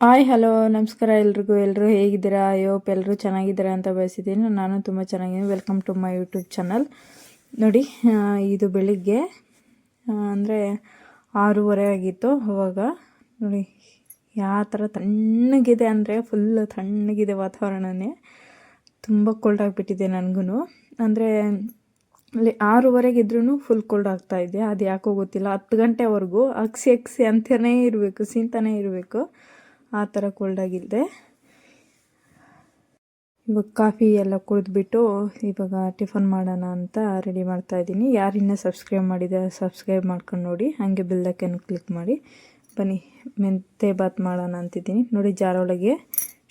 Hi, hello, ನಮಸ್ಕಾರ ಎಲ್ರಿಗೂ. ಎಲ್ಲರೂ ಹೇಗಿದ್ದೀರಾ? ಅಯ್ಯೋಪ್ ಎಲ್ಲರೂ ಚೆನ್ನಾಗಿದ್ದೀರಾ ಅಂತ ಬಯಸಿದ್ದೀನಿ. ನಾನು ತುಂಬ ಚೆನ್ನಾಗಿದ್ದೀನಿ. Welcome to my YouTube channel ನೋಡಿ ಇದು ಬೆಳಿಗ್ಗೆ ಅಂದರೆ ಆರೂವರೆ ಆಗಿತ್ತು ಅವಾಗ. ನೋಡಿ, ಯಾವ ಥರ ತಣ್ಣಗಿದೆ ಅಂದರೆ ಫುಲ್ ತಣ್ಣಗಿದೆ ವಾತಾವರಣನೇ. ತುಂಬ ಕೋಲ್ಡ್ ಆಗಿಬಿಟ್ಟಿದೆ ನನಗೂ ಅಂದರೆ, ಅಲ್ಲಿ ಆರೂವರೆಗಿದ್ರೂ ಫುಲ್ ಕೋಲ್ಡ್ ಆಗ್ತಾ ಇದೆ. ಅದು ಯಾಕೋ ಗೊತ್ತಿಲ್ಲ. ಹತ್ತು ಗಂಟೆವರೆಗೂ ಅಗ್ಸಿ ಅಕ್ಸಿ ಅಂತಲೇ ಇರಬೇಕು, ಸಿಂತಾನೇ ಇರಬೇಕು. ಆ ಥರ ಕೋಲ್ಡ್ ಆಗಿದೆ. ಇವಾಗ ಕಾಫಿ ಎಲ್ಲ ಕುಡಿದ್ಬಿಟ್ಟು ಇವಾಗ ಟಿಫನ್ ಮಾಡೋಣ ಅಂತ ರೆಡಿ ಮಾಡ್ತಾ ಇದ್ದೀನಿ. ಯಾರು ಇನ್ನೂ ಸಬ್ಸ್ಕ್ರೈಬ್ ಮಾಡಿದೆ ಸಬ್ಸ್ಕ್ರೈಬ್ ಮಾಡ್ಕೊಂಡು ನೋಡಿ. ಹಾಗೆ ಬೆಲ್ಲಕ್ಕನ್ನು ಕ್ಲಿಕ್ ಮಾಡಿ. ಬನ್ನಿ, ಮೆಂತೆ ಬಾತ್ ಮಾಡೋಣ ಅಂತಿದ್ದೀನಿ. ನೋಡಿ, ಜಾರೊಳಗೆ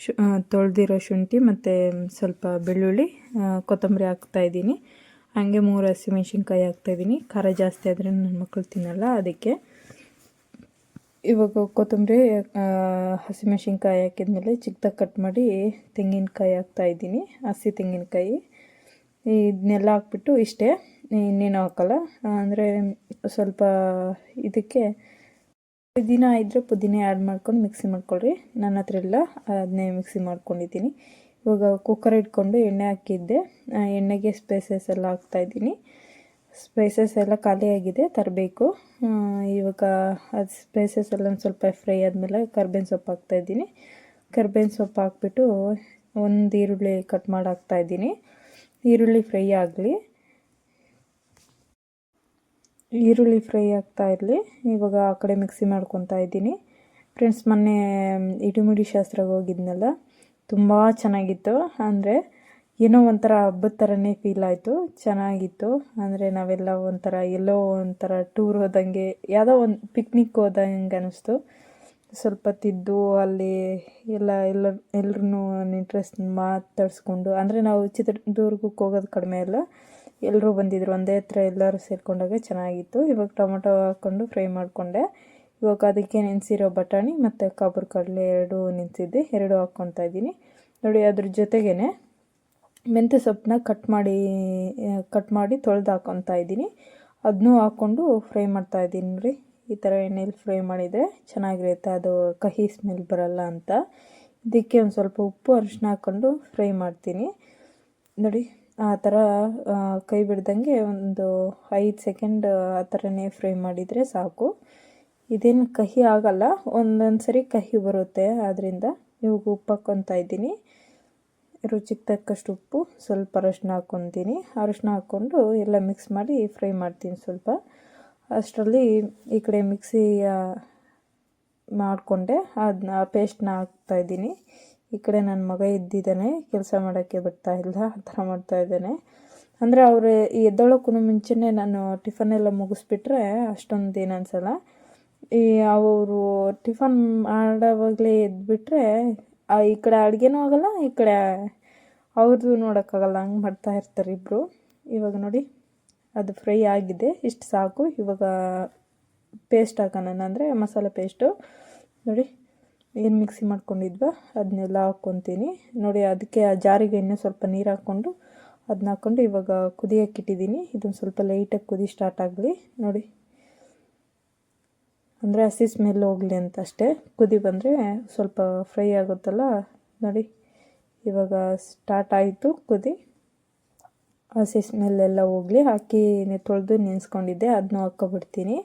ಶು ತೊಳೆದಿರೋ ಶುಂಠಿ ಮತ್ತು ಸ್ವಲ್ಪ ಬೆಳ್ಳುಳ್ಳಿ ಕೊತ್ತಂಬರಿ ಹಾಕ್ತಾಯಿದ್ದೀನಿ ಹಾಗೆ ಮೂರು ಹಸಿಮೆಣ್ಸಿನ್ಕಾಯಿ ಹಾಕ್ತಾಯಿದ್ದೀನಿ ಖಾರ ಜಾಸ್ತಿ ಆದರೆ ನನ್ನ ಮಕ್ಕಳು ತಿನ್ನಲ್ಲ, ಅದಕ್ಕೆ ಇವಾಗ ಕೊತ್ತಂಬರಿ ಹಸಿಮೆಣ್ಸಿನ್ಕಾಯಿ ಹಾಕಿದ್ಮೇಲೆ ಚಿಕ್ಕದಾಗಿ ಕಟ್ ಮಾಡಿ ತೆಂಗಿನಕಾಯಿ ಹಾಕ್ತಾಯಿದ್ದೀನಿ ಹಸಿ ತೆಂಗಿನಕಾಯಿ. ಇದನ್ನೆಲ್ಲ ಹಾಕ್ಬಿಟ್ಟು ಇಷ್ಟೇ, ಇನ್ನೇನು ಹಾಕಲ್ಲ. ಅಂದರೆ ಸ್ವಲ್ಪ ಇದಕ್ಕೆ ಪುದೀನ ಇದ್ದರೆ ಪುದೀನ ಆ್ಯಡ್ ಮಾಡ್ಕೊಂಡು ಮಿಕ್ಸಿ ಮಾಡ್ಕೊಳ್ರಿ. ನನ್ನ ಹತ್ರ ಎಲ್ಲ ಅದನ್ನೇ ಮಿಕ್ಸಿ ಮಾಡ್ಕೊಂಡಿದ್ದೀನಿ. ಇವಾಗ ಕುಕ್ಕರ್ ಇಟ್ಕೊಂಡು ಎಣ್ಣೆ ಹಾಕಿದ್ದೆ ಎಣ್ಣೆಗೆ ಸ್ಪೈಸಸ್ ಎಲ್ಲ ಹಾಕ್ತಾಯಿದ್ದೀನಿ ಸ್ಪೈಸಸ್ ಎಲ್ಲ ಖಾಲಿಯಾಗಿದೆ ತರಬೇಕು. ಇವಾಗ ಅದು ಸ್ಪೈಸಸ್ ಎಲ್ಲ ಒಂದು ಸ್ವಲ್ಪ ಫ್ರೈ ಆದಮೇಲೆ ಕರ್ಬೇವಿನ ಸೊಪ್ಪು ಹಾಕ್ತಾಯಿದ್ದೀನಿ ಕರ್ಬೇವಿನ ಸೊಪ್ಪು ಹಾಕ್ಬಿಟ್ಟು ಒಂದು ಈರುಳ್ಳಿ ಕಟ್ ಮಾಡಿ ಹಾಕ್ತಾಯಿದ್ದೀನಿ ಈರುಳ್ಳಿ ಫ್ರೈ ಆಗಲಿ. ಈರುಳ್ಳಿ ಫ್ರೈ ಆಗ್ತಾ ಇರಲಿ. ಇವಾಗ ಆ ಕಡೆ ಮಿಕ್ಸಿ ಮಾಡ್ಕೊತಾ ಇದ್ದೀನಿ. ಫ್ರೆಂಡ್ಸ್ ಮೊನ್ನೆ ಇಡಿಮಿಡಿ ಶಾಸ್ತ್ರಕ್ಕೆ ಹೋಗಿದ್ನಲ್ಲ, ತುಂಬ ಚೆನ್ನಾಗಿತ್ತು. ಅಂದರೆ ಏನೋ ಒಂಥರ ಹಬ್ಬದ ಥರನೇ ಫೀಲ್ ಆಯಿತು. ಚೆನ್ನಾಗಿತ್ತು. ಅಂದರೆ ನಾವೆಲ್ಲ ಒಂಥರ ಎಲ್ಲೋ ಒಂಥರ ಟೂರ್ ಹೋದಂಗೆ ಯಾವುದೋ ಒಂದು ಪಿಕ್ನಿಕ್ ಹೋದಂಗೆ ಅನ್ನಿಸ್ತು ಸ್ವಲ್ಪ ತಿದ್ದು, ಅಲ್ಲಿ ಎಲ್ಲ ಎಲ್ಲ ಎಲ್ರೂ ಇಂಟ್ರೆಸ್ಟ್ ಮಾತಾಡಿಸ್ಕೊಂಡು, ಅಂದರೆ ನಾವು ಚಿತ್ರದುರ್ಗಕ್ಕೆ ಹೋಗೋದು ಕಡಿಮೆ ಇಲ್ಲ ಎಲ್ಲರೂ ಬಂದಿದ್ರು. ಒಂದೇ ಹತ್ರ ಎಲ್ಲರೂ ಸೇರಿಕೊಂಡಾಗ ಚೆನ್ನಾಗಿತ್ತು. ಇವಾಗ ಟೊಮೊಟೊ ಹಾಕ್ಕೊಂಡು ಫ್ರೈ ಮಾಡಿಕೊಂಡೆ. ಇವಾಗ ಅದಕ್ಕೆ ನೆನೆಸಿರೋ ಬಟಾಣಿ ಮತ್ತು ಕಾಬೂರು ಕಡಲೆ ಎರಡು ನೆನೆಸಿದ್ದೆ. ಎರಡು ಹಾಕ್ಕೊತಾ ಇದ್ದೀನಿ. ನೋಡಿ ಅದ್ರ ಜೊತೆಗೇ ಮೆಂತ್ಯ ಸೊಪ್ಪನ್ನ ಕಟ್ ಮಾಡಿ ಕಟ್ ಮಾಡಿ ತೊಳೆದು ಹಾಕೊತಾ ಇದ್ದೀನಿ. ಅದನ್ನೂ ಹಾಕ್ಕೊಂಡು ಫ್ರೈ ಮಾಡ್ತಾ ಇದ್ದೀನಿ ನೋಡಿ ಈ ಥರ ಎಣ್ಣೆಲಿ ಫ್ರೈ ಮಾಡಿದರೆ ಚೆನ್ನಾಗಿರುತ್ತೆ. ಅದು ಕಹಿ ಸ್ಮೆಲ್ ಬರಲ್ಲ ಅಂತ. ಇದಕ್ಕೆ ಒಂದು ಸ್ವಲ್ಪ ಉಪ್ಪು ಅರಿಶಿನ ಹಾಕ್ಕೊಂಡು ಫ್ರೈ ಮಾಡ್ತೀನಿ. ನೋಡಿ, ಆ ಥರ ಕೈ ಬಿಡ್ದಂಗೆ ಒಂದು ಐದು ಸೆಕೆಂಡ್, ಆ ಥರನೇ ಫ್ರೈ ಮಾಡಿದರೆ ಸಾಕು. ಇದೇನು ಕಹಿ ಆಗಲ್ಲ. ಒಂದೊಂದು ಸರಿ ಕಹಿ ಬರುತ್ತೆ. ಆದ್ದರಿಂದ ಇವಾಗ ಉಪ್ಪು ಹಾಕ್ಕೊತಾ ಇದ್ದೀನಿ. ರುಚಿಗೆ ತಕ್ಕಷ್ಟು ಉಪ್ಪು, ಸ್ವಲ್ಪ ಅರಶಿನ ಹಾಕ್ಕೊತೀನಿ. ಅರಶಿನ ಹಾಕ್ಕೊಂಡು ಎಲ್ಲ ಮಿಕ್ಸ್ ಮಾಡಿ ಫ್ರೈ ಮಾಡ್ತೀನಿ ಸ್ವಲ್ಪ. ಅಷ್ಟರಲ್ಲಿ ಈ ಕಡೆ ಮಿಕ್ಸಿ ಮಾಡಿಕೊಂಡೆ. ಅದನ್ನ ಪೇಸ್ಟ್ನ ಹಾಕ್ತಾಯಿದ್ದೀನಿ ಈ ಕಡೆ ನನ್ನ ಮಗ ಇದ್ದಿದ್ದಾನೆ ಕೆಲಸ ಮಾಡೋಕ್ಕೆ ಬರ್ತಾ ಇಲ್ಲ, ಆ ಥರ ಮಾಡ್ತಾ ಇದ್ದಾನೆ. ಅಂದರೆ ಅವರು ಎದ್ದೊಳಕ್ಕೂ ಮುಂಚೆನೇ ನಾನು ಟಿಫನ್ ಎಲ್ಲ ಮುಗಿಸ್ಬಿಟ್ರೆ ಅಷ್ಟೊಂದು ಏನು ಈ ಅವರು ಟಿಫನ್ ಮಾಡೋವಾಗಲೇ ಎದ್ಬಿಟ್ರೆ ಆ ಈ ಕಡೆ ಅಡುಗೆನೂ ಆಗಲ್ಲ, ಈ ಕಡೆ ಅವ್ರದ್ದು ನೋಡೋಕ್ಕಾಗಲ್ಲ ಹಂಗೆ ಮಾಡ್ತಾ ಇರ್ತಾರೆ ಇಬ್ಬರು ಇವಾಗ ನೋಡಿ, ಅದು ಫ್ರೈ ಆಗಿದೆ, ಇಷ್ಟು ಸಾಕು. ಇವಾಗ ಪೇಸ್ಟ್ ಹಾಕೋಣ ಅಂದರೆ ಮಸಾಲೆ ಪೇಸ್ಟು ನೋಡಿ, ಏನು ಮಿಕ್ಸಿ ಮಾಡ್ಕೊಂಡಿದ್ವಾ ಅದನ್ನೆಲ್ಲ ಹಾಕ್ಕೊತೀನಿ. ನೋಡಿ, ಅದಕ್ಕೆ ಆ ಜಾರಿಗೆ ಇನ್ನೂ ಸ್ವಲ್ಪ ನೀರು ಹಾಕ್ಕೊಂಡು ಅದನ್ನ ಹಾಕ್ಕೊಂಡು ಇವಾಗ ಕುದಿಯೋಕೆ ಇಟ್ಟಿದ್ದೀನಿ. ಇದೊಂದು ಸ್ವಲ್ಪ ಲೈಟಾಗಿ ಕುದಿ ಸ್ಟಾರ್ಟ್ ಆಗಲಿ. ನೋಡಿ. ಅಂದರೆ ಹಸಿ ಸ್ಮೆಲ್ ಹೋಗಲಿ ಅಂತ ಅಷ್ಟೇ. ಕುದಿ ಬಂದರೆ ಸ್ವಲ್ಪ ಫ್ರೈ ಆಗುತ್ತಲ್ಲ? ನೋಡಿ, ಇವಾಗ ಸ್ಟಾರ್ಟ್ ಆಯಿತು ಕುದಿ. ಹಸಿ ಸ್ಮೆಲ್ ಎಲ್ಲ ಹೋಗಲಿ. ಹಾಕಿ ತೊಳೆದು ನೆನೆಸ್ಕೊಂಡಿದ್ದೆ. ಅದನ್ನೂ ಹಾಕ್ಕೊಬಿಡ್ತೀನಿ.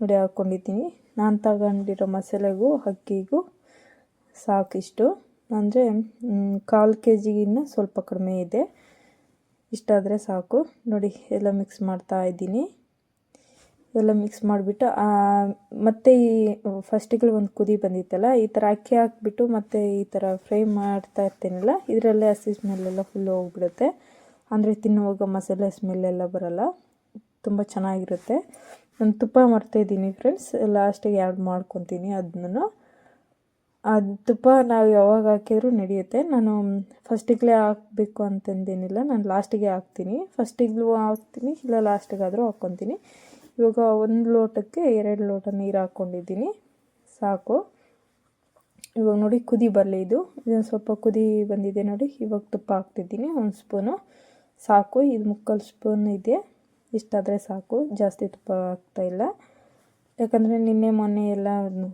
ನೋಡಿ, ಹಾಕ್ಕೊಂಡಿದ್ದೀನಿ. ನಾನು ತಗೊಂಡಿರೋ ಮಸಾಲೆಗೂ, ಅಕ್ಕಿಗೂ ಸಾಕಿಷ್ಟು. ಅಂದರೆ ಕಾಲು ಕೆ ಜಿಗಿನ್ನ ಸ್ವಲ್ಪ ಕಡಿಮೆ ಇದೆ. ಇಷ್ಟಾದರೆ ಸಾಕು. ನೋಡಿ, ಎಲ್ಲ ಮಿಕ್ಸ್ ಮಾಡ್ತಾ ಇದ್ದೀನಿ. ಎಲ್ಲ ಮಿಕ್ಸ್ ಮಾಡಿಬಿಟ್ಟು ಮತ್ತು ಈ ಫಸ್ಟಿಗೆ ಒಂದು ಕುದಿ ಬಂದಿತ್ತಲ್ಲ, ಈ ಥರ ಅಕ್ಕಿ ಹಾಕ್ಬಿಟ್ಟು ಮತ್ತು ಈ ಥರ ಫ್ರೈ ಮಾಡ್ತಾ ಇರ್ತೀನಲ್ಲ, ಇದರಲ್ಲೇ ಹಸಿ ಸ್ಮೆಲ್ಲೆಲ್ಲ ಫುಲ್ ಹೋಗ್ಬಿಡುತ್ತೆ. ಅಂದರೆ ತಿನ್ನುವಾಗ ಮಸಾಲೆ ಸ್ಮೆಲ್ಲೆಲ್ಲ ಬರಲ್ಲ, ತುಂಬ ಚೆನ್ನಾಗಿರುತ್ತೆ. ನಾನು ತುಪ್ಪ ಮಾಡ್ತಾಯಿದ್ದೀನಿ ಫ್ರೆಂಡ್ಸ್ ಲಾಸ್ಟಿಗೆ ಆ್ಯಡ್ ಮಾಡ್ಕೊತೀನಿ ಅದನ್ನು. ಅದು ತುಪ್ಪ ನಾವು ಯಾವಾಗ ಹಾಕಿದ್ರೂ ನಡೆಯುತ್ತೆ. ನಾನು ಫಸ್ಟಿಗೆ ಹಾಕಬೇಕು ಅಂತಂದೇನಿಲ್ಲ, ನಾನು ಲಾಸ್ಟಿಗೆ ಹಾಕ್ತೀನಿ. ಫಸ್ಟಿಗ್ಲೂ ಹಾಕ್ತೀನಿ, ಇಲ್ಲ ಲಾಸ್ಟಿಗಾದರೂ ಹಾಕ್ಕೊತೀನಿ. ಇವಾಗ ಒಂದು ಲೋಟಕ್ಕೆ ಎರಡು ಲೋಟ ನೀರು ಹಾಕ್ಕೊಂಡಿದ್ದೀನಿ. ಸಾಕು. ಇವಾಗ ನೋಡಿ ಕುದಿ ಬರಲಿ ಇದು. ಇದೊಂದು ಸ್ವಲ್ಪ ಕುದಿ ಬಂದಿದೆ ನೋಡಿ. ಇವಾಗ ತುಪ್ಪ ಹಾಕ್ತಿದ್ದೀನಿ, ಒಂದು ಸ್ಪೂನು. ಸಾಕು, ಇದು ಮುಕ್ಕಾಲು ಸ್ಪೂನ್ ಇದೆ. ಇಷ್ಟಾದರೆ ಸಾಕು, ಜಾಸ್ತಿ ತುಪ್ಪ ಹಾಕ್ತಾಯಿಲ್ಲ ಯಾಕಂದರೆ ನಿನ್ನೆ ಮೊನ್ನೆ ಎಲ್ಲ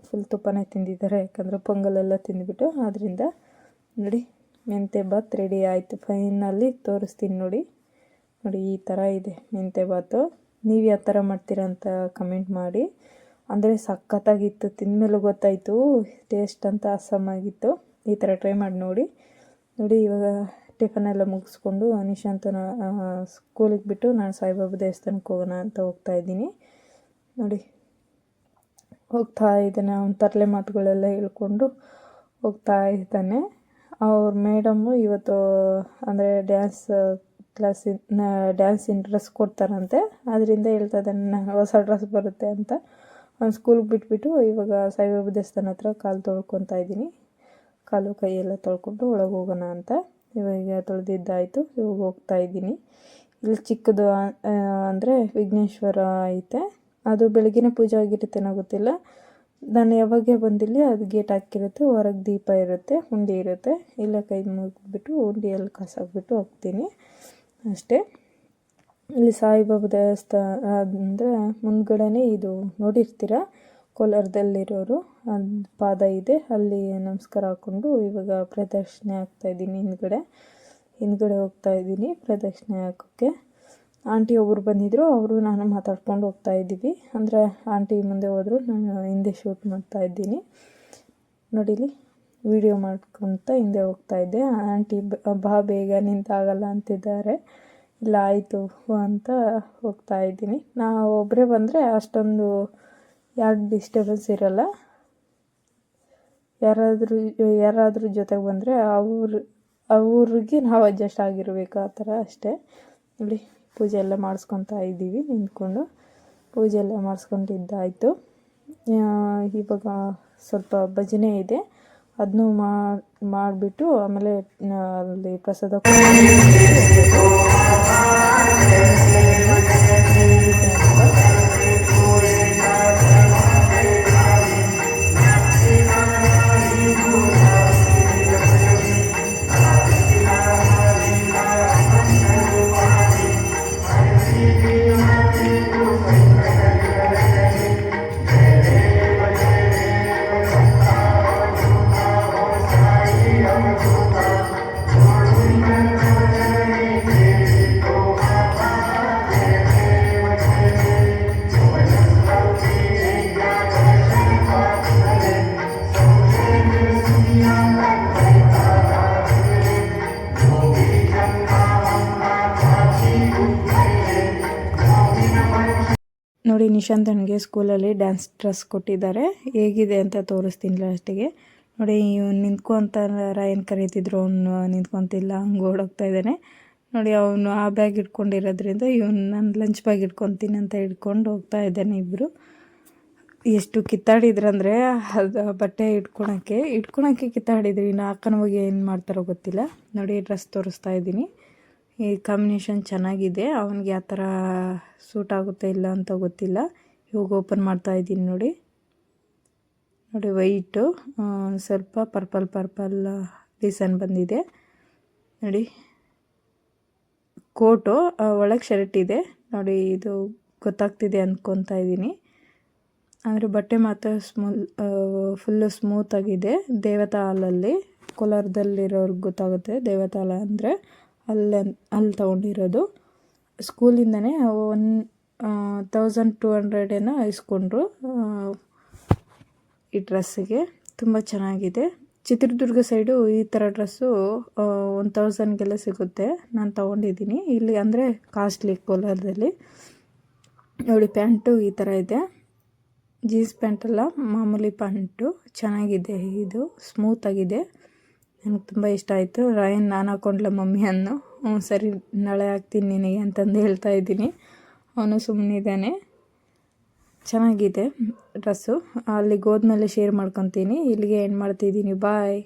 ಫುಲ್ ತುಪ್ಪನೇ ತಿಂದಿದ್ದಾರೆ, ಯಾಕಂದರೆ ಪೊಂಗಲೆಲ್ಲ ತಿಂದುಬಿಟ್ಟು. ಆದ್ದರಿಂದ ನೋಡಿ ಮೆಂತೆ ಬಾತ್ ರೆಡಿ ಆಯಿತು. ಫೈನಲ್ಲಿ ತೋರಿಸ್ತೀನಿ ನೋಡಿ. ನೋಡಿ, ಈ ಥರ ಇದೆ ಮೆಂತೆ ಬಾತು ನೀವು ಯಾವ ಥರ ಮಾಡ್ತೀರಾ ಅಂತ ಕಮೆಂಟ್ ಮಾಡಿ. ಅಂದರೆ ಸಖತ್ತಾಗಿತ್ತು ತಿಂದಮೇಲೆ ಗೊತ್ತಾಯಿತು ಟೇಸ್ಟ್ ಅಂತ ಅಸಮಾಗಿತ್ತು ಈ ಥರ ಟ್ರೈ ಮಾಡಿ ನೋಡಿ. ನೋಡಿ, ಇವಾಗ ಟಿಫನ್ ಎಲ್ಲ ಮುಗಿಸ್ಕೊಂಡು ಅಂತ ಸ್ಕೂಲಿಗೆ ಬಿಟ್ಟು ನಾನು ಸಾಯಿಬಾಬಾ ದೇವಸ್ಥಾನಕ್ಕೆ ಹೋಗೋಣ ಅಂತ ಹೋಗ್ತಾ ಇದ್ದೀನಿ. ನೋಡಿ, ಹೋಗ್ತಾ ಇದ್ದಾನೆ, ಅವನ ತರಲೆ ಮಾತುಗಳೆಲ್ಲ ಹೇಳ್ಕೊಂಡು ಹೋಗ್ತಾ ಇದ್ದಾನೆ. ಅವ್ರ ಮೇಡಮ್ಮು ಇವತ್ತು, ಅಂದರೆ ಡ್ಯಾನ್ಸ್ ಕ್ಲಾಸಿನ ಡ್ಯಾನ್ಸಿನ ಡ್ರೆಸ್ ಕೊಡ್ತಾರಂತೆ. ಅದರಿಂದ ಹೇಳ್ತಾ ಇದ್ದಾನೆ ಹೊಸ ಡ್ರೆಸ್ ಬರುತ್ತೆ ಅಂತ. ಅವ್ನು ಸ್ಕೂಲ್ಗೆ ಬಿಟ್ಬಿಟ್ಟು ಇವಾಗ ಸಾಯಿಬಾಬಾ ದೇವಸ್ಥಾನ ಹತ್ರ ಕಾಲು ತೊಳ್ಕೊತಾ ಇದ್ದೀನಿ. ಕಾಲು ಕೈಯೆಲ್ಲ ತೊಳ್ಕೊಂಡು ಒಳಗೆ ಹೋಗೋಣ ಅಂತ. ಇವಾಗ ತೊಳೆದಿದ್ದಾಯಿತು, ಇವಾಗ ಹೋಗ್ತಾ ಇದ್ದೀನಿ. ಇಲ್ಲಿ ಚಿಕ್ಕದು ಅಂದರೆ ವಿಘ್ನೇಶ್ವರ ಐತೆ. ಅದು ಬೆಳಗಿನ ಪೂಜೆ ಆಗಿರುತ್ತೇನೋ ಗೊತ್ತಿಲ್ಲ. ನಾನು ಯಾವಾಗ ಬಂದಿಲ್ಲ ಅದು ಗೇಟ್ ಹಾಕಿರುತ್ತೆ, ಹೊರಗೆ ದೀಪ ಇರುತ್ತೆ, ಹುಂಡಿ ಇರುತ್ತೆ. ಇಲ್ಲ ಕೈ ಮುಗಿದ್ಬಿಟ್ಟು ಹುಂಡಿಯಲ್ಲಿ ಕಾಸಾಕ್ಬಿಟ್ಟು ಹೋಗ್ತೀನಿ. ಅಷ್ಟೇ. ಇಲ್ಲಿ ಸಾಯಿಬಾಬಾ ದೇವಸ್ಥಾನ, ಅಂದರೆ ಮುಂದ್ಗಡೆನೇ ಇದು ನೋಡಿರ್ತೀರ? ಕೋಲಾರದಲ್ಲಿರೋರು, ಅದು ಪಾದ ಇದೆ. ಅಲ್ಲಿ ನಮಸ್ಕಾರ ಹಾಕ್ಕೊಂಡು ಇವಾಗ ಪ್ರದಕ್ಷಿಣೆ ಹಾಕ್ತಾಯಿದ್ದೀನಿ ಹಿಂದ್ಗಡೆ. ಹಿಂದ್ಗಡೆ ಹೋಗ್ತಾ ಇದ್ದೀನಿ ಪ್ರದಕ್ಷಿಣೆ ಹಾಕೋಕ್ಕೆ ಆಂಟಿ ಒಬ್ಬರು ಬಂದಿದ್ದರು ಅವರು ನಾನು ಮಾತಾಡ್ಕೊಂಡು ಹೋಗ್ತಾ ಇದ್ದೀವಿ. ಅಂದರೆ ಆಂಟಿ ಮುಂದೆ ಹೋದರು, ನಾನು ಹಿಂದೆ ಶೂಟ್ ಮಾಡ್ತಾ ಇದ್ದೀನಿ. ನೋಡಿಲಿ. ವಿಡಿಯೋ ಮಾಡ್ಕೊತ ಹಿಂದೆ ಹೋಗ್ತಾ ಇದ್ದೆ. ಆಂಟಿ, ಬಾ ಬೇಗ ನಿಂತಾಗಲ್ಲ ಅಂತಿದ್ದಾರೆ. ಇಲ್ಲ, ಆಯಿತು ಅಂತ ಹೋಗ್ತಾ ಇದ್ದೀನಿ. ನಾವು ಒಬ್ಬರೇ ಬಂದರೆ ಅಷ್ಟೊಂದು ಯಾರು ಡಿಸ್ಟರ್ಬೆನ್ಸ್ ಇರಲ್ಲ. ಯಾರಾದರೂ ಯಾರಾದರೂ ಜೊತೆಗೆ ಬಂದರೆ ಅವ್ರ, ಅವ್ರಿಗೆ ನಾವು ಅಡ್ಜಸ್ಟ್ ಆಗಿರಬೇಕು ಆ ಥರ ಅಷ್ಟೇ. ನೋಡಿ ಪೂಜೆ ಎಲ್ಲ ಮಾಡಿಸ್ಕೊತಾ ಇದ್ದೀವಿ, ನಿಂತ್ಕೊಂಡು. ಪೂಜೆ ಎಲ್ಲ ಮಾಡಿಸ್ಕೊಂಡಿದ್ದಾಯಿತು. ಇವಾಗ ಸ್ವಲ್ಪ ಭಜನೆ ಇದೆ. ಅದನ್ನು ಮಾಡಿಬಿಟ್ಟು ಆಮೇಲೆ ಅಲ್ಲಿ ಪ್ರಸಾದ ನೋಡಿ, ನಿಶಾಂತ್ ನನಗೆ ಸ್ಕೂಲಲ್ಲಿ ಡ್ಯಾನ್ಸ್ ಡ್ರೆಸ್ ಕೊಟ್ಟಿದ್ದಾರೆ. ಹೇಗಿದೆ ಅಂತ ತೋರಿಸ್ತೀನಿ ಲಾಸ್ಟಿಗೆ ನೋಡಿ, ಇವ್ನು ನಿಂತ್ಕೊತಾರ ಏನು ಕರೀತಿದ್ರು, ಅವನು ನಿಂತ್ಕೊತಿಲ್ಲ, ಹಂಗೆ ಓಡೋಗ್ತಾ ಇದ್ದಾನೆ. ನೋಡಿ, ಅವನು ಆ ಬ್ಯಾಗ್ ಇಟ್ಕೊಂಡಿರೋದ್ರಿಂದ ಇವನು ನಾನು ಲಂಚ್ ಬ್ಯಾಗ್ ಇಟ್ಕೊತೀನಿ ಅಂತ ಇಟ್ಕೊಂಡು ಹೋಗ್ತಾ ಇದ್ದಾನೆ ಇಬ್ಬರು ಎಷ್ಟು ಕಿತ್ತಾಡಿದ್ರಂದರೆ, ಅದು ಬಟ್ಟೆ ಇಟ್ಕೊಳಕ್ಕೆ. ಇಟ್ಕೊಳಕ್ಕೆ ಕಿತ್ತಾಡಿದ್ರಿ. ಇನ್ನು ಅಕ್ಕನ ಏನು ಮಾಡ್ತಾರೋ ಗೊತ್ತಿಲ್ಲ. ನೋಡಿ, ಡ್ರೆಸ್ ತೋರಿಸ್ತಾ ಇದ್ದೀನಿ. ಈ ಕಾಂಬಿನೇಷನ್ ಚೆನ್ನಾಗಿದೆ. ಅವನಿಗೆ ಆ ಥರ ಸೂಟ್ ಆಗುತ್ತೆ ಇಲ್ಲ ಅಂತ ಗೊತ್ತಿಲ್ಲ. ಇವಾಗ ಓಪನ್ ಮಾಡ್ತಾ ಇದ್ದೀನಿ ನೋಡಿ. ನೋಡಿ ವೈಟು ಸ್ವಲ್ಪ ಪರ್ಪಲ್ ಪರ್ಪಲ್ ಡಿಸೈನ್ ಬಂದಿದೆ. ನೋಡಿ. ಕೋಟು ಒಳಗೆ ಶರ್ಟ್ ಇದೆ. ನೋಡಿ ಇದು ಗೊತ್ತಾಗ್ತಿದೆ ಅಂದ್ಕೊತಾ ಇದ್ದೀನಿ. ಅಂದರೆ ಬಟ್ಟೆ ಮಾತ್ರ ಸ್ಮೂ ಫುಲ್ಲು ಸ್ಮೂತಾಗಿದೆ ದೇವತಾ ಹಾಲಲ್ಲಿ ಕೋಲಾರದಲ್ಲಿರೋರ್ಗೆ ಗೊತ್ತಾಗುತ್ತೆ. ದೇವತಾ ಹಾಲ ಅಂದರೆ ಅಲ್ಲೇ ಅಲ್ಲಿ ತೊಗೊಂಡಿರೋದು. ಸ್ಕೂಲಿಂದನೇ ಒನ್ ತೌಸಂಡ್ ಟು ಹಂಡ್ರೆಡ್ ಇಸ್ಕೊಂಡ್ರು ಈ ಡ್ರೆಸ್ಸಿಗೆ. ತುಂಬ ಚೆನ್ನಾಗಿದೆ. ಚಿತ್ರದುರ್ಗ ಸೈಡು ಈ ಥರ ಡ್ರೆಸ್ಸು ಒನ್ ತೌಸಂಡ್ಗೆಲ್ಲ ಸಿಗುತ್ತೆ. ನಾನು ತೊಗೊಂಡಿದ್ದೀನಿ. ಇಲ್ಲಿ ಅಂದರೆ ಕಾಸ್ಟ್ಲಿ ಕೋಲಾರದಲ್ಲಿ. ನೋಡಿ, ಪ್ಯಾಂಟು ಈ ಥರ ಇದೆ. ಜೀನ್ಸ್ ಪ್ಯಾಂಟೆಲ್ಲ, ಮಾಮೂಲಿ ಪ್ಯಾಂಟು. ಚೆನ್ನಾಗಿದೆ ಇದು. ಸ್ಮೂತಾಗಿದೆ ನನಗೆ ತುಂಬ ಇಷ್ಟ ಆಯಿತು. ರಾಯನ್, ನಾನು ಹಾಕೊಂಡ್ಲ ಮಮ್ಮಿ ಅನ್ನು. ಹ್ಞೂ ಸರಿ, ನಾಳೆ ಹಾಕ್ತೀನಿ ನಿನಗೆ ಅಂತಂದು ಹೇಳ್ತಾ ಇದ್ದೀನಿ. ಅವನು ಸುಮ್ಮನಿದ್ದಾನೆ ಚೆನ್ನಾಗಿದೆ ಡ್ರೆಸ್ಸು. ಅಲ್ಲಿಗೆ ಹೋದ್ಮೇಲೆ ಶೇರ್ ಮಾಡ್ಕೊತೀನಿ. ಇಲ್ಲಿಗೆ ಏನು ಮಾಡ್ತಿದ್ದೀನಿ. ಬಾಯ್